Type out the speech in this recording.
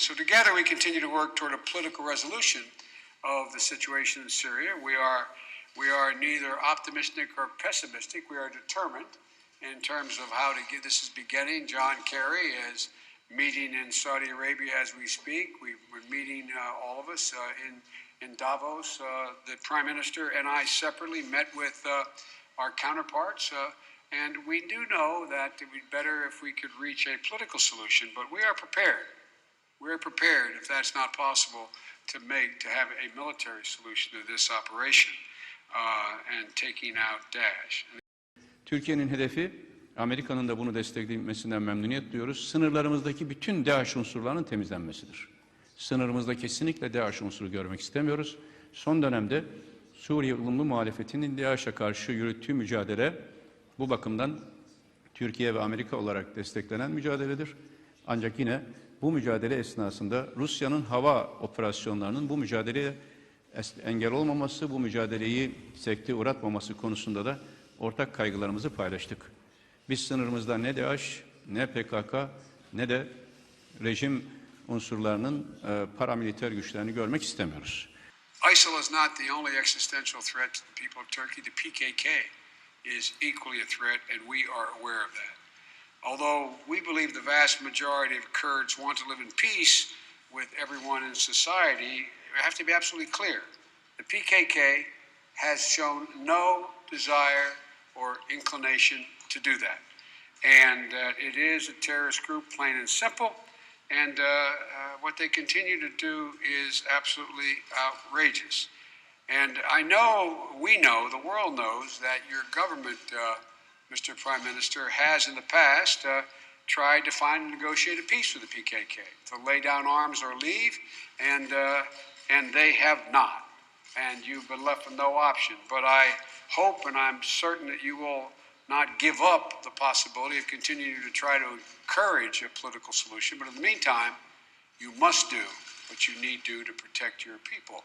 And so together we continue to work toward a political resolution of the situation in Syria. We are, we are neither optimistic or pessimistic. We are determined in terms of how to get this is beginning. John Kerry is meeting in Saudi Arabia as we speak. We, we're meeting uh, all of us uh, in in Davos. Uh, the Prime Minister and I separately met with uh, our counterparts, uh, and we do know that it would be better if we could reach a political solution. But we are prepared. We are prepared, if that's not possible, to make to have a military solution to this operation uh, and taking out Daesh. Türkiye'nin hedefi Amerika'nın da bunu desteklemesinden memnuniyet duyuyoruz. Sınırlarımızdaki bütün DAEŞ unsurlarının temizlenmesidir. Sınırımızda kesinlikle DAEŞ unsuru görmek istemiyoruz. Son dönemde Suriye ılımlı muhalefetinin DAEŞ'e karşı yürüttüğü mücadele bu bakımdan Türkiye ve Amerika olarak desteklenen mücadeledir. Ancak yine bu mücadele esnasında Rusya'nın hava operasyonlarının bu mücadeleye engel olmaması, bu mücadeleyi sekteye uğratmaması konusunda da ortak kaygılarımızı paylaştık. Biz sınırımızda ne DAEŞ, ne PKK, ne de rejim unsurlarının e, paramiliter güçlerini görmek istemiyoruz. ISIL is not the only existential threat to the people of Turkey. The PKK is equally a threat, and we are aware of that. Although we believe the vast majority of Kurds want to live in peace with everyone in society, we have to be absolutely clear. The PKK has shown no desire or inclination to do that. And uh, it is a terrorist group, plain and simple. And uh, uh, what they continue to do is absolutely outrageous. And I know, we know, the world knows that your government, uh, Mr. Prime Minister, has in the past uh, tried to find and negotiate a peace with the PKK, to lay down arms or leave, and, uh, and they have not. And you've been left with no option. But I hope and I'm certain that you will not give up the possibility of continuing to try to encourage a political solution. But in the meantime, you must do what you need to do to protect your people.